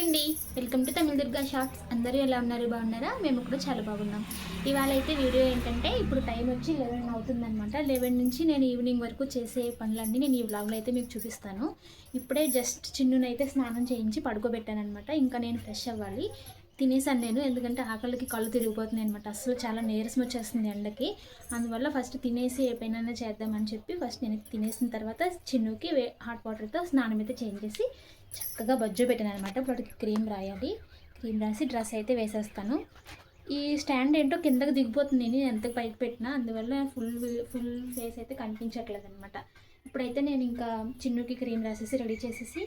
అండి. Welcome to Tamil Durga shorts అందరూ ఎలా ఉన్నారు? బాగున్నారా? మేము కూడా చాలా బాగున్నాం. ఇవాళ అయితే వీడియో ఏంటంటే ఇప్పుడు టైం వచ్చి లెవెన్ అవుతుందనమాట లెవెన్ నుంచి నేను ఈవినింగ్ వరకు చేసే పనులన్నీ నేను ఈ వ్లాగ్లో అయితే మీకు చూపిస్తాను. ఇప్పుడే జస్ట్ చిన్నునైతే స్నానం చేయించి పడుకోబెట్టాను అనమాట ఇంకా నేను ఫ్రెష్ అవ్వాలి. తినేసాను నేను ఎందుకంటే ఆకలికి కళ్ళు తిరిగిపోతుంది అనమాట అసలు చాలా నీరసం వచ్చేస్తుంది ఎండకి. అందువల్ల ఫస్ట్ తినేసి ఏ పైన చేద్దామని చెప్పి ఫస్ట్ నేను తినేసిన తర్వాత చిన్నుకి హాట్ వాటర్తో స్నానం అయితే చేంజ్ చేసి చక్కగా బజ్జో పెట్టాను అనమాట ఇప్పుడు క్రీమ్ రాయాలి. క్రీమ్ రాసి డ్రెస్ అయితే వేసేస్తాను. ఈ స్టాండ్ ఏంటో కిందకి దిగిపోతుంది. నేను ఎంత పైకి పెట్టినా అందువల్ల ఫుల్ ఫుల్ ఫేస్ అయితే కనిపించట్లేదు అనమాట ఇప్పుడైతే నేను ఇంకా చిన్నుకి క్రీమ్ రాసేసి రెడీ చేసేసి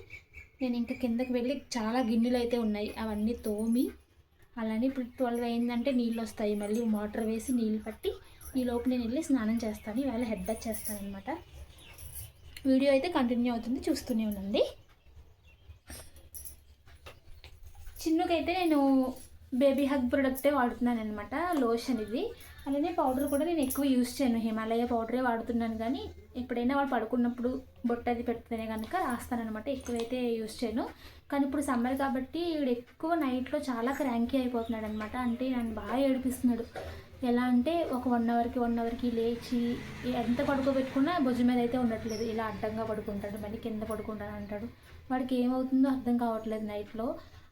నేను ఇంకా కిందకి వెళ్ళి చాలా గిన్నెలు అయితే ఉన్నాయి. అవన్నీ తోమి అలానే ఇప్పుడు ట్వెల్వ్ అయిందంటే నీళ్ళు వస్తాయి మళ్ళీ మోటార్ వేసి నీళ్ళు పట్టి ఈ లోపు నేను వెళ్ళి స్నానం చేస్తాను. ఇవాళ హెడ్ బాత్ చేస్తాను అనమాట వీడియో అయితే కంటిన్యూ అవుతుంది. చూస్తూనే ఉండండి. చిన్నకైతే నేను బేబీ హగ్ ప్రొడక్టే వాడుతున్నాను అనమాట లోషన్ ఇది. అలానే పౌడర్ కూడా నేను ఎక్కువ యూస్ చేయను. హిమాలయ పౌడరే వాడుతున్నాను కానీ ఎప్పుడైనా వాడు పడుకున్నప్పుడు బొట్ట అది పెడితేనే కనుక రాస్తానమాట ఎక్కువైతే యూస్ చేయను. కానీ ఇప్పుడు సమ్మర్ కాబట్టి వీడు ఎక్కువ నైట్లో చాలా క్రాంకీ అయిపోతున్నాడు అనమాట అంటే నన్ను బాగా ఏడిపిస్తున్నాడు. ఎలా అంటే ఒక వన్ అవర్కి వన్ అవర్కి లేచి ఎంత పడుకోబెట్టుకున్నా భుజం మీద అయితే ఉండట్లేదు. ఇలా అడ్డంగా పడుకుంటాడు. మళ్ళీ కింద పడుకుంటాను అంటాడు. వాడికి ఏమవుతుందో అర్థం కావట్లేదు నైట్లో.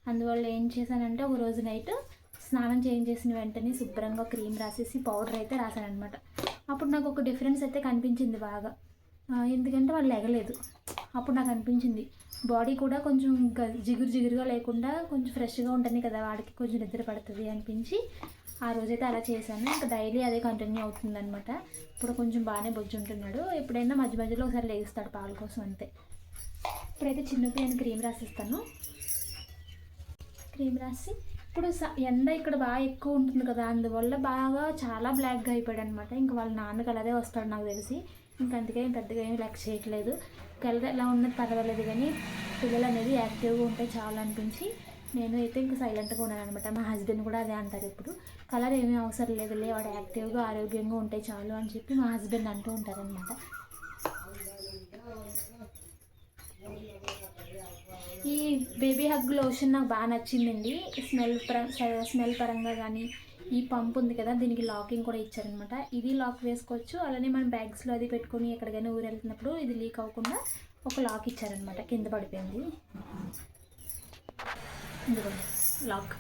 అందువల్ల ఏం చేశానంటే ఒక రోజు నైట్ స్నానం చేయించేసిన వెంటనే శుభ్రంగా క్రీమ్ రాసేసి పౌడర్ అయితే రాశాను అనమాట అప్పుడు నాకు ఒక డిఫరెన్స్ అయితే కనిపించింది బాగా. ఎందుకంటే వాళ్ళు ఎగలేదు. అప్పుడు నాకు అనిపించింది బాడీ కూడా కొంచెం జిగురు జిగురుగా లేకుండా కొంచెం ఫ్రెష్గా ఉంటుంది కదా వాడికి కొంచెం నిద్ర పడుతుంది అనిపించి ఆ రోజైతే అలా చేశాను. ఇంకా డైలీ అదే కంటిన్యూ అవుతుంది అనమాట ఇప్పుడు కొంచెం బాగానే బొజ్జు ఉంటున్నాడు. ఎప్పుడైనా మధ్య మధ్యలో ఒకసారి లేగిస్తాడు పాల కోసం అంతే. ఇప్పుడైతే చిన్నకి నేను క్రీమ్ రాసిస్తాను. క్రీమ్ రాసి ఇప్పుడు స- ఎండ ఇక్కడ బాగా ఎక్కువ ఉంటుంది కదా అందువల్ల బాగా చాలా బ్లాక్గా అయిపోయాడు అనమాట ఇంకా వాళ్ళ నాన్నకి అలాగే వస్తాడు నాకు తెలిసి. ఇంకా అందుకే పెద్దగా ఏం లెక్క చేయట్లేదు. కలర్ ఎలా ఉన్నది పర్వాలేదు కానీ పిల్లలు అనేది యాక్టివ్గా ఉంటే చాలా అనిపించి నేను అయితే ఇంకా సైలెంట్గా ఉన్నాను అనమాట మా హస్బెండ్ కూడా అదే అంటారు ఇప్పుడు. కలర్ ఏమీ అవసరం లేదులే వాడు యాక్టివ్గా ఆరోగ్యంగా ఉంటే చాలు అని చెప్పి మా హస్బెండ్ అంటూ ఉంటారనమాట. ఈ బేబీ హగ్ లోషన్ నాకు బాగా నచ్చిందండి. స్మెల్ పర స్మెల్ పరంగా కానీ ఈ పంప్ ఉంది కదా దీనికి లాకింగ్ కూడా ఇచ్చారనమాట ఇది లాక్ వేసుకోవచ్చు. అలానే మనం బ్యాగ్స్లో అది పెట్టుకొని ఎక్కడికైనా ఊరెళ్తున్నప్పుడు వెళ్తున్నప్పుడు ఇది లీక్ అవ్వకుండా ఒక లాక్ ఇచ్చారనమాట కింద పడిపోయింది. లాక్.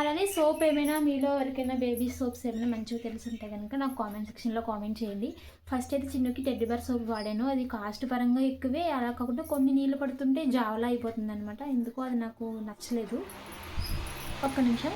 అలానే సోప్ ఏమైనా మీలో ఎవరికైనా బేబీ సోప్స్ ఏమైనా మంచిగా తెలుసుంటే కనుక నాకు కామెంట్ సెక్షన్లో కామెంట్ చేయండి. ఫస్ట్ అయితే చిన్నకి టెడ్డీ బర్ సోప్ వాడాను. అది కాస్ట్ పరంగా ఎక్కువే. అలా కాకుండా కొన్ని నీళ్ళు పడుతుంటే జావలా అయిపోతుంది అనమాట ఎందుకో అది నాకు నచ్చలేదు. ఒక్క నిమిషం.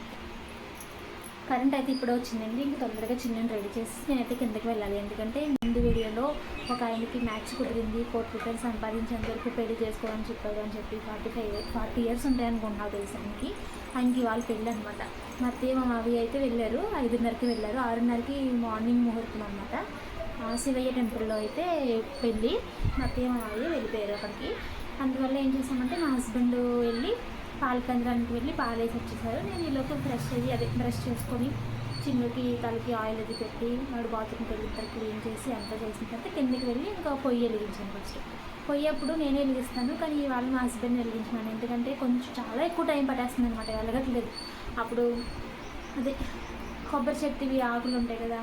కరెంట్ అయితే ఇప్పుడు వచ్చిందండి. ఇంక తొందరగా చిన్న రెడీ చేసి నేనైతే కిందకి వెళ్ళాలి. ఎందుకంటే ముందు వీడియోలో ఒక ఆయనకి మ్యాచ్ కుదిరింది కోటి రూపాయలు సంపాదించేంత వరకు పెళ్ళి చేసుకోవాలని చెప్పారు అని చెప్పి ఫార్టీ ఫైవ్ ఫార్టీ ఇయర్స్ ఉంటాయనుకుంటున్నావు తెలిసానికి తెలుసు ఆయనకి? ఆయనకి వాళ్ళు పెళ్ళి అనమాట మా అత్తయ్య మా మావి అయితే వెళ్ళారు. ఐదున్నరకి వెళ్ళారు. ఆరున్నరకి మార్నింగ్ ముహూర్తం అనమాట శివయ్య టెంపుల్లో అయితే పెళ్ళి మా అత్తయ్య మా మావి వెళ్ళిపోయారు అక్కడికి. అందువల్ల ఏం చేసామంటే మా హస్బెండ్ వెళ్ళి పాలకంద్రానికి వెళ్ళి పాలు వేసి వచ్చేసారు. నేను ఈలోపు ఫ్రెష్ అయ్యి అదే బ్రష్ చేసుకొని చిన్నుకి తలకి ఆయిల్ అది పెట్టి వాడు బాత్రూమ్కి వెళ్ళి తల క్లీన్ చేసి అంతా చేసిన తర్వాత కిందకి వెళ్ళి ఇంకా పొయ్యి వెలిగించాను ఫస్ట్ పొయ్యి అప్పుడు నేనే వెలిగిస్తాను కానీ ఇవాళ మా హస్బెండ్ వెలిగించినాను ఎందుకంటే కొంచెం చాలా ఎక్కువ టైం పట్టేస్తుంది అనమాట వెలగట్లేదు. అప్పుడు అదే కొబ్బరి చెట్టువి ఆకులు ఉంటాయి కదా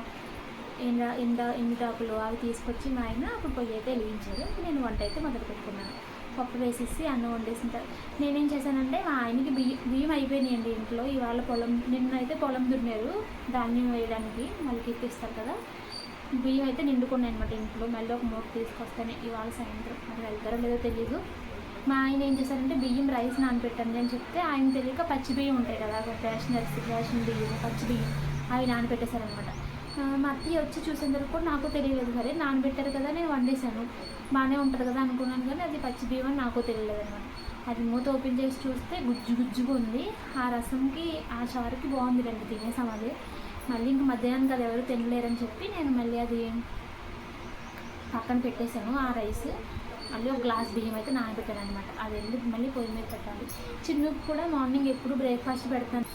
ఎండ ఎండ ఎండాకులు అవి తీసుకొచ్చి మా ఆయన అప్పుడు పొయ్యి అయితే వెలిగించారు. నేను వంట అయితే మొదలు పెట్టుకున్నాను పప్పు వేసేసి అన్నం వండేసిన తర్వాత నేనేం చేశానంటే మా ఆయనకి బియ్యం బియ్యం అయిపోయినాయండి ఇంట్లో. ఇవాళ పొలం నిన్న అయితే పొలం దున్నారు. ధాన్యం వేయడానికి మళ్ళీ ఎక్కిస్తారు కదా. బియ్యం అయితే నిండుకున్నాయి అనమాట ఇంట్లో. మళ్ళీ ఒక మూట తీసుకొస్తాను. ఇవాళ సాయంత్రం. అది వెళ్తారో లేదో తెలియదు మా ఆయన ఏం చేశారంటే బియ్యం రైస్ నానబెట్టండి అని చెప్తే ఆయన తెలియక పచ్చి బియ్యం ఉంటాయి కదా రేషన్ అరిసి రేషన్ బియ్యం పచ్చి బియ్యం. అవి నానబెట్టేశారనమాట మా అత్తయ్య వచ్చి చూసేందుకు కూడా నాకు తెలియలేదు సరే నానబెట్టారు కదా నేను వండేశాను. బాగానే ఉంటుంది కదా అనుకున్నాను కానీ అది పచ్చి బియ్యం అని నాకు తెలియలేదు అనమాట. అది మూత ఓపెన్ చేసి చూస్తే గుజ్జు గుజ్జుగా ఉంది. ఆ రసంకి ఆ చారుకి బాగుంది రండి తినేసాం అది. మళ్ళీ ఇంక మధ్యాహ్నం కదా ఎవరు తినలేరని చెప్పి నేను మళ్ళీ అది పక్కన పెట్టేశాను ఆ రైస్. మళ్ళీ ఒక గ్లాస్ బియ్యం అయితే నానబెట్టాను అనమాట. అది ఎందుకు మళ్ళీ పొయ్యి మీద పెట్టాలి? చిన్నకి కూడా మార్నింగ్ ఎప్పుడు బ్రేక్ఫాస్ట్ పెడతాను.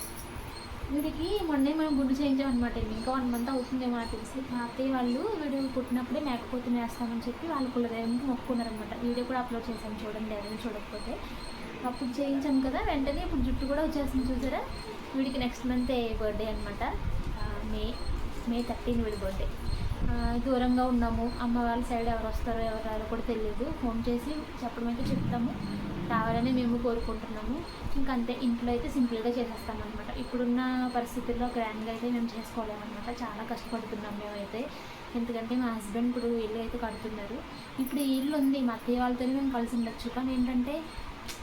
వీడికి మొన్నే మనం గుండు చేయించామన్నమాట ఇంకా వన్ మంత్ అవుతుందేమో నాకు తెలిసి. మా అత్తయ్య వాళ్ళు వీడు పుట్టినప్పుడే మేకపోతుని వేస్తామని చెప్పి వాళ్ళ కులదేవానికి మొక్కుకున్నారనమాట వీడియో కూడా అప్లోడ్ చేశాను చూడండి ఎవరైనా చూడకపోతే. అప్పుడు చేయించాం కదా వెంటనే ఇప్పుడు జుట్టు కూడా వచ్చేసింది చూసారా? వీడికి నెక్స్ట్ మంత్ బర్త్డే అనమాట మే మే థర్టీన్ వీడి బర్త్డే దూరంగా ఉన్నాము. అమ్మ వాళ్ళ సైడ్ ఎవరు వస్తారో ఎవరు రారో కూడా తెలియదు ఫోన్ చేసి చెప్పడం అయితే చెప్తాము. రావాలని మేము కోరుకుంటున్నాము. ఇంకంతే అంతే ఇంట్లో అయితే సింపుల్గా చేసేస్తాం అనమాట ఇప్పుడున్న పరిస్థితుల్లో గ్రాండ్గా అయితే మేము చేసుకోలేమన్నమాట. చాలా కష్టపడుతున్నాం మేమైతే. ఎందుకంటే మా హస్బెండ్ ఇప్పుడు ఇల్లు అయితే కడుతున్నారు. ఇప్పుడు ఈ ఇల్లు ఉంది మా అత్తయ్య వాళ్ళతోనే మేము కలిసి ఉండొచ్చు. కానీ ఏంటంటే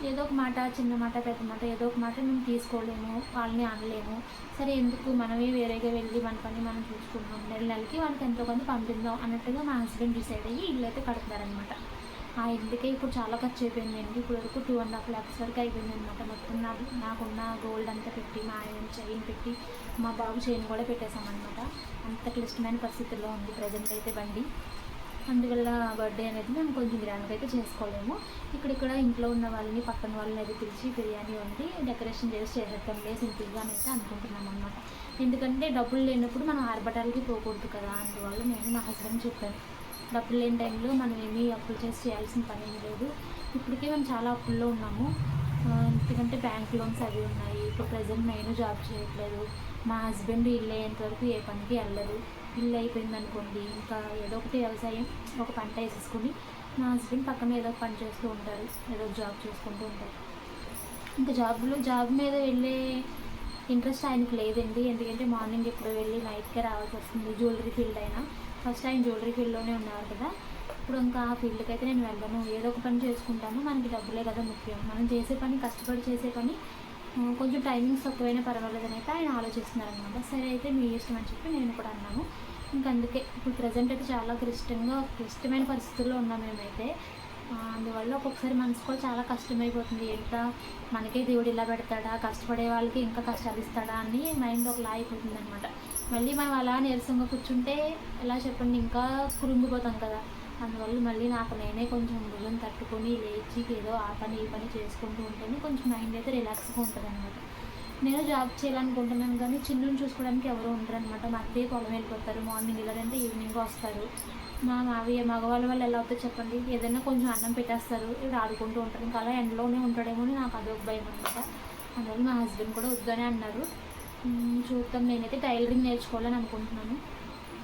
ఏదో ఒక మాట చిన్న మాట పెద్ద మాట ఏదో ఒక మాట మేము తీసుకోలేము వాళ్ళని అనలేము. సరే ఎందుకు? మనమే వేరేగా వెళ్ళి మన పని మనం చూసుకుంటాం నెల నెలకి వాళ్ళకి ఎంతో కొంత పంపిద్దాం అన్నట్టుగా మా హస్బెండ్ డిసైడ్ అయ్యి ఇల్లు అయితే కడుతున్నారనమాట ఆ ఇంటికే ఇప్పుడు చాలా ఖర్చు అయిపోయింది అండి ఇప్పుడు వరకు టూ అండ్ హాఫ్ ల్యాక్స్ వరకు అయిపోయింది అనమాట మొత్తం నా నాకున్న గోల్డ్ అంతా పెట్టి మా ఆయన చైన్ పెట్టి మా బాబు చైన్ కూడా పెట్టేశామన్నమాట. అంత క్లిష్టమైన పరిస్థితుల్లో ఉంది ప్రజెంట్ అయితే బండి. అందువల్ల బర్త్డే అనేది మేము కొంచెం గ్రాండ్గా అయితే చేసుకోలేము. ఇక్కడిక్కడ ఇంట్లో ఉన్న వాళ్ళని పక్కన వాళ్ళని అయితే పిలిచి బిర్యానీ వండి డెకరేషన్ చేసి చేసేద్దాంలే సింపుల్గా అయితే అనుకుంటున్నాం అనమాట ఎందుకంటే డబ్బులు లేనప్పుడు మనం ఆర్భటాలకి పోకూడదు కదా. అందువల్ల నేను మా హస్బెండ్ చెప్పాను. డబ్బులు లేని టైంలో మనం ఏమీ అప్పులు చేసి చేయాల్సిన పని ఏమీ లేదు. ఇప్పటికే మేము చాలా అప్పుల్లో ఉన్నాము. ఎందుకంటే బ్యాంక్ లోన్స్ అవి ఉన్నాయి. ఇప్పుడు ప్రజెంట్ నేను జాబ్ చేయట్లేదు. మా హస్బెండ్ ఇల్లు అయ్యేంత వరకు ఏ పనికి వెళ్ళదు. ఇల్లు అయిపోయింది అనుకోండి ఇంకా ఏదో ఒకటి వ్యవసాయం ఒక పంట వేసేసుకుని మా హస్బెండ్ పక్కన ఏదో ఒక పని చేస్తూ ఉంటారు. ఏదో ఒక జాబ్ చేసుకుంటూ ఉంటారు. ఇంకా జాబ్లో జాబ్ మీద వెళ్ళే ఇంట్రెస్ట్ ఆయనకు లేదండి. ఎందుకంటే మార్నింగ్ ఎప్పుడు వెళ్ళి నైట్కే రావాల్సి వస్తుంది. జ్యువెలరీ ఫీల్డ్ అయినా. ఫస్ట్ ఆయన జ్యువెలరీ ఫీల్డ్లోనే ఉన్నారు కదా. ఇప్పుడు ఇంకా ఆ ఫీల్డ్కి అయితే నేను వెళ్ళను. ఏదో ఒక పని చేసుకుంటాను. మనకి డబ్బులే కదా ముఖ్యం. మనం చేసే పని కష్టపడి చేసే పని కొంచెం టైమింగ్స్ తక్కువైనా పర్వాలేదని అయితే ఆయన ఆలోచిస్తున్నారనమాట సరే అయితే మీ ఇష్టం అని చెప్పి నేను కూడా అన్నాను. ఇంకా అందుకే ఇప్పుడు ప్రజెంట్ అయితే చాలా క్లిష్టంగా క్లిష్టమైన పరిస్థితుల్లో ఉన్నాం మేమైతే. అందువల్ల ఒక్కొక్కసారి మనసు కూడా చాలా కష్టమైపోతుంది. ఎంత మనకే దేవుడు ఇలా పెడతాడా? కష్టపడే వాళ్ళకి ఇంకా కష్టాలు ఇస్తాడా? అని మైండ్ ఒకలా అయిపోతుంది అనమాట మళ్ళీ మనం అలా నీరసంగా కూర్చుంటే ఎలా చెప్పండి? ఇంకా కురుంగిపోతాం కదా. అందువల్ల మళ్ళీ నాకు నేనే కొంచెం భుజం తట్టుకొని లేచి ఏదో ఆ పని ఈ పని చేసుకుంటూ ఉంటేనే కొంచెం మైండ్ అయితే రిలాక్స్గా ఉంటుంది అనమాట నేను జాబ్ చేయాలనుకుంటున్నాను కానీ చిన్నుని చూసుకోవడానికి ఎవరు ఉండరు అనమాట మా అత్తయ్య పొలం వెళ్ళిపోతారు. మార్నింగ్ వెళ్ళారంటే ఈవినింగ్ వస్తారు. మా మావయ్య మగవాళ్ళ వాళ్ళు ఎలా అవుతుందో చెప్పండి. ఏదైనా కొంచెం అన్నం పెట్టేస్తారు. ఇక్కడ ఆడుకుంటూ ఉంటారు ఇంకా అలా ఎండలోనే ఉంటాడేమో అని నాకు అదొక భయం అనమాట అందువల్ల మా హస్బెండ్ కూడా వద్దనే అన్నారు. చూద్దాం. నేనైతే టైలరింగ్ నేర్చుకోవాలని అనుకుంటున్నాను.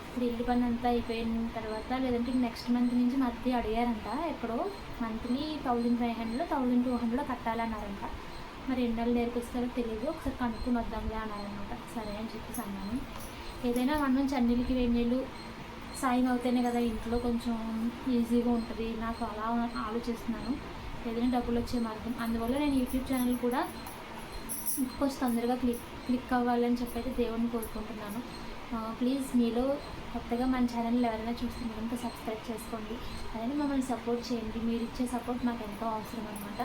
ఇప్పుడు ఇల్లు పని అంతా అయిపోయిన తర్వాత లేదంటే నెక్స్ట్ మంత్ నుంచి మధ్య అడిగారంట ఎక్కడో monthly thousand five hundred thousand two hundred కట్టాలన్నారంట. మరి ఎన్ని నెలలు నేర్పిస్తారో తెలియదు. ఒకసారి కనుక్కుని వద్దాంలే అన్నారనమాట సరే అని చెప్పేసి అన్నాను. ఏదైనా మనం చన్నీళ్ళకి వేడి నీళ్ళు సాయం అవుతేనే కదా ఇంట్లో కొంచెం ఈజీగా ఉంటుంది. నాకు అలా ఆలోచిస్తున్నాను. ఏదైనా డబ్బులు వచ్చే మార్గం. అందువల్ల నేను యూట్యూబ్ ఛానల్ కూడా కొంచెం తొందరగా క్లిక్ క్లిక్ అవ్వాలని చెప్పి అయితే దేవుడిని కోరుకుంటున్నాను ప్లీజ్ మీలో కొత్తగా మన ఛానల్ ఎవరైనా చూస్తుంటే కనుక సబ్స్క్రైబ్ చేసుకోండి. అలానే మమ్మల్ని సపోర్ట్ చేయండి. మీరు ఇచ్చే సపోర్ట్ మాకు ఎంతో అవసరం అనమాట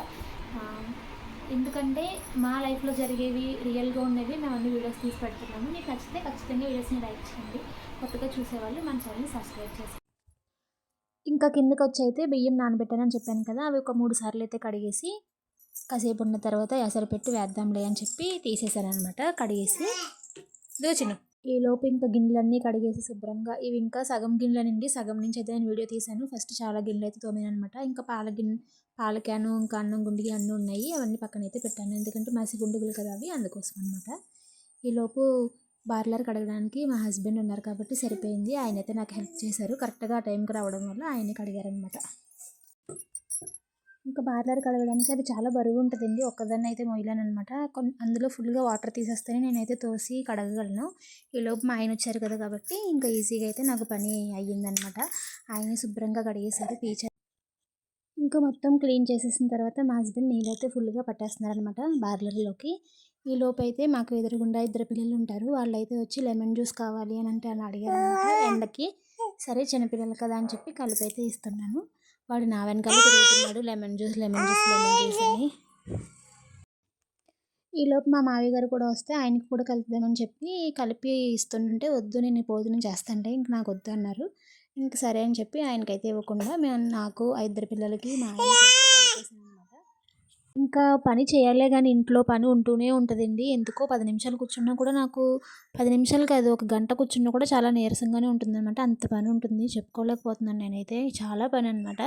ఎందుకంటే మా లైఫ్లో జరిగేవి రియల్గా ఉన్నవి మేము అన్ని వీడియోస్ తీసి పెడుతున్నాము. మీకు నచ్చితే ఖచ్చితంగా వీడియోస్ని లైక్ చేయండి. కొత్తగా చూసేవాళ్ళు మన ఛానల్ని సబ్స్క్రైబ్ చేసి ఇంకా కిందకి వచ్చి అయితే బియ్యం నానబెట్టానని చెప్పాను కదా అవి ఒక మూడు సార్లు అయితే కడిగేసి కాసేపు ఉన్న తర్వాత ఎసరు పెట్టి వేద్దాంలే అని చెప్పి తీసేసాను అనమాట కడిగేసి దోచిను ఈ లోపు ఇంకా గిన్నెలన్నీ కడిగేసి శుభ్రంగా ఇవి ఇంకా సగం గిన్నెల నుండి సగం నుంచి అయితే నేను వీడియో తీశాను. ఫస్ట్ చాలా గిన్నెలు అయితే తోమాను అనమాట ఇంకా పాల గిన్నె పాల క్యాను ఇంకా అన్నం గుండిగి అన్నీ ఉన్నాయి. అవన్నీ పక్కన అయితే పెట్టాను. ఎందుకంటే మసి గుండుగులు కదా అవి అందుకోసం అనమాట ఈలోపు బార్లర్ కడగడానికి మా హస్బెండ్ ఉన్నారు కాబట్టి సరిపోయింది. ఆయన అయితే నాకు హెల్ప్ చేశారు. కరెక్ట్గా ఆ టైంకి రావడం వల్ల ఆయనే కడిగారనమాట ఇంకా బార్లర్ కడగడానికి అది చాలా బరువు ఉంటుందండి ఒక్కదాన్ని అయితే మొయ్యలేను అనమాట అందులో ఫుల్గా వాటర్ తీసేస్తేనే నేనైతే తోసి కడగగలను. ఈలోపు మా ఆయన వచ్చారు కదా కాబట్టి ఇంకా ఈజీగా అయితే నాకు పని అయ్యిందనమాట. ఆయన శుభ్రంగా కడిగేశారు పీచర్ ఇంకా మొత్తం క్లీన్ చేసేసిన తర్వాత మా హస్బెండ్ నీళ్ళైతే ఫుల్గా పట్టేస్తున్నారనమాట బార్లర్లోకి. ఈ లోపైతే మాకు ఎదురుగుండా ఇద్దరు పిల్లలు ఉంటారు. వాళ్ళైతే వచ్చి లెమన్ జ్యూస్ కావాలి అని అంటే అలా అడిగారు ఎండకి సరే చిన్నపిల్లలు కదా అని చెప్పి కలిపి అయితే ఇస్తున్నాను వాడు నా వెనకాల తిరుగుతున్నాడు. Lemon juice lemon juice lemon juice అని. ఈలోపు మా మావయ్య గారు కూడా వస్తే ఆయనకి కూడా కలుపుదామని చెప్పి కలిపి ఇస్తుంటే వద్దు నేను భోజనం చేస్తాంటే ఇంక నాకు వద్దు అన్నారు. ఇంక సరే అని చెప్పి ఆయనకైతే ఇవ్వకుండా మేము నాకు ఇద్దరు పిల్లలకి మా ఆయనకి ఇంకా పని చేయాలే కానీ ఇంట్లో పని ఉంటూనే ఉంటుందండి. ఎందుకో పది నిమిషాలు కూర్చున్నా కూడా నాకు పది నిమిషాలు కాదు ఒక గంట కూర్చున్నా కూడా చాలా నీరసంగానే ఉంటుందన్నమాట. అంత పని ఉంటుంది. చెప్పుకోలేకపోతున్నాను నేనైతే. చాలా పని అనమాట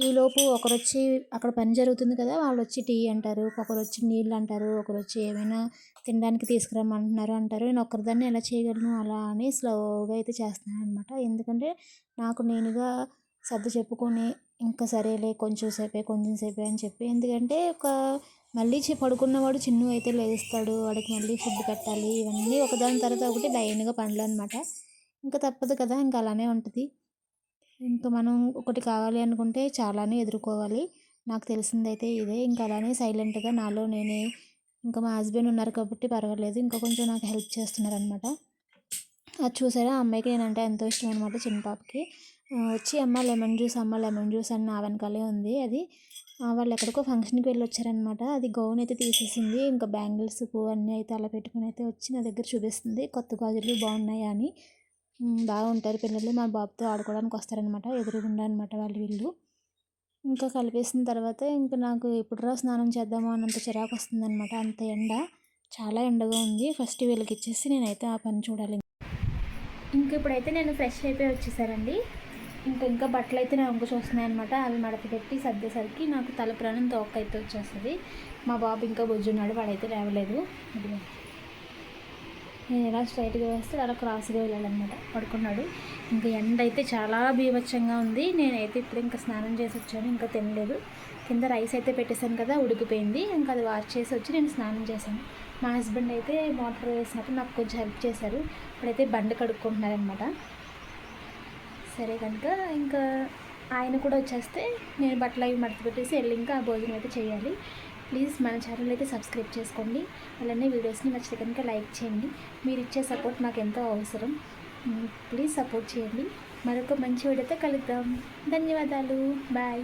ఈలోపు ఒకరు వచ్చి అక్కడ పని జరుగుతుంది కదా వాళ్ళు వచ్చి టీ అంటారు ఒకరు వచ్చి నీళ్ళు అంటారు ఒకరు వచ్చి ఏమైనా తినడానికి తీసుకురమ్మంటున్నారు అంటారు. నేను ఒక్కరిదాన్ని ఎలా చేయగలను అలా అని స్లోగా అయితే చేస్తున్నాను అనమాట ఎందుకంటే నాకు నేనుగా సర్ది చెప్పుకొని ఇంకా సరేలే కొంచెం సేపే కొంచెం సేపే అని చెప్పి. ఎందుకంటే ఒక మళ్ళీ పడుకున్నవాడు చిన్న అయితే లేస్తాడు. వాడికి మళ్ళీ ఫుడ్ పెట్టాలి. ఇవన్నీ ఒకదాని తర్వాత ఒకటి లైన్గా పనులు అనమాట ఇంకా తప్పదు కదా ఇంకా అలానే ఉంటుంది. ఇంకా మనం ఒకటి కావాలి అనుకుంటే చాలానే ఎదుర్కోవాలి. నాకు తెలిసిందైతే ఇదే. ఇంకా అలానే సైలెంట్గా నాలో నేనే ఇంకా మా హస్బెండ్ ఉన్నారు కాబట్టి పర్వాలేదు. ఇంకా కొంచెం నాకు హెల్ప్ చేస్తున్నారనమాట అది చూసారా ఆ అమ్మాయికి నేనంటే ఎంతో ఇష్టం అనమాట చిన్న పాపకి. వచ్చి అమ్మ లెమన్ జ్యూస్ అమ్మ లెమన్ జ్యూస్ అని నా వెనకాలే ఉంది. అది వాళ్ళు ఎక్కడికో ఫంక్షన్కి వెళ్ళి వచ్చారనమాట అది గౌన్ అయితే తీసేసింది. ఇంకా బ్యాంగిల్స్ పువ్వు అన్నీ అయితే అలా పెట్టుకుని అయితే వచ్చి నా దగ్గర చూపిస్తుంది. కొత్త గాజులు బాగున్నాయా అని. బాగుంటారు పిల్లలు. మా బాబుతో ఆడుకోవడానికి వస్తారనమాట ఎదురుగుండా అనమాట వాళ్ళు వీళ్ళు. ఇంకా కలిపేసిన తర్వాత ఇంకా నాకు ఎప్పుడురా స్నానం చేద్దామో అన్నంత చిరాకు వస్తుందనమాట అంత ఎండ. చాలా ఎండగా ఉంది. ఫస్ట్ వీళ్ళకి ఇచ్చేసి నేనైతే ఆ పని చూడాలి. ఇంక ఇప్పుడైతే నేను ఫ్రెష్ అయిపోయి వచ్చేసారండి ఇంకా ఇంకా బట్టలు అయితే నా చూస్తున్నాయి అనమాట అవి మడత పెట్టి సర్దేసరికి నాకు తల ప్రాణం తోక అయితే వచ్చేస్తుంది. మా బాబు ఇంకా బొజ్జున్నాడు వాడైతే లేవలేదు. నేను ఎలా స్ట్రైట్గా వేస్తే అలా క్రాస్గా వెళ్ళాలన్నమాట పడుకున్నాడు. ఇంకా ఎండ అయితే చాలా బీభత్సంగా ఉంది. నేనైతే ఇప్పుడు ఇంకా స్నానం చేసి వచ్చాను ఇంకా తినలేదు. కింద రైస్ అయితే పెట్టేశాను కదా ఉడికిపోయింది. ఇంకా అది వాష్ చేసి వచ్చి నేను స్నానం చేశాను. మా హస్బెండ్ అయితే మోటార్ వేసినప్పుడు నాకు కొంచెం హెల్ప్ చేశారు. ఇప్పుడైతే బండి కడుక్కుంటున్నారనమాట సరే కనుక ఇంకా ఆయన కూడా వచ్చేస్తే నేను బట్టలు అవి మడత పెట్టేసి వెళ్ళి ఇంకా భోజనం అయితే చేయాలి. ప్లీజ్ మన ఛానల్ అయితే సబ్స్క్రైబ్ చేసుకోండి. అలానే వీడియోస్ని నచ్చితే కనుక లైక్ చేయండి. మీరు ఇచ్చే సపోర్ట్ నాకు ఎంతో అవసరం. Hmm, ప్లీజ్ సపోర్ట్ చేయండి. మరొక మంచి వీడియోతో కలుద్దాం. ధన్యవాదాలు. బాయ్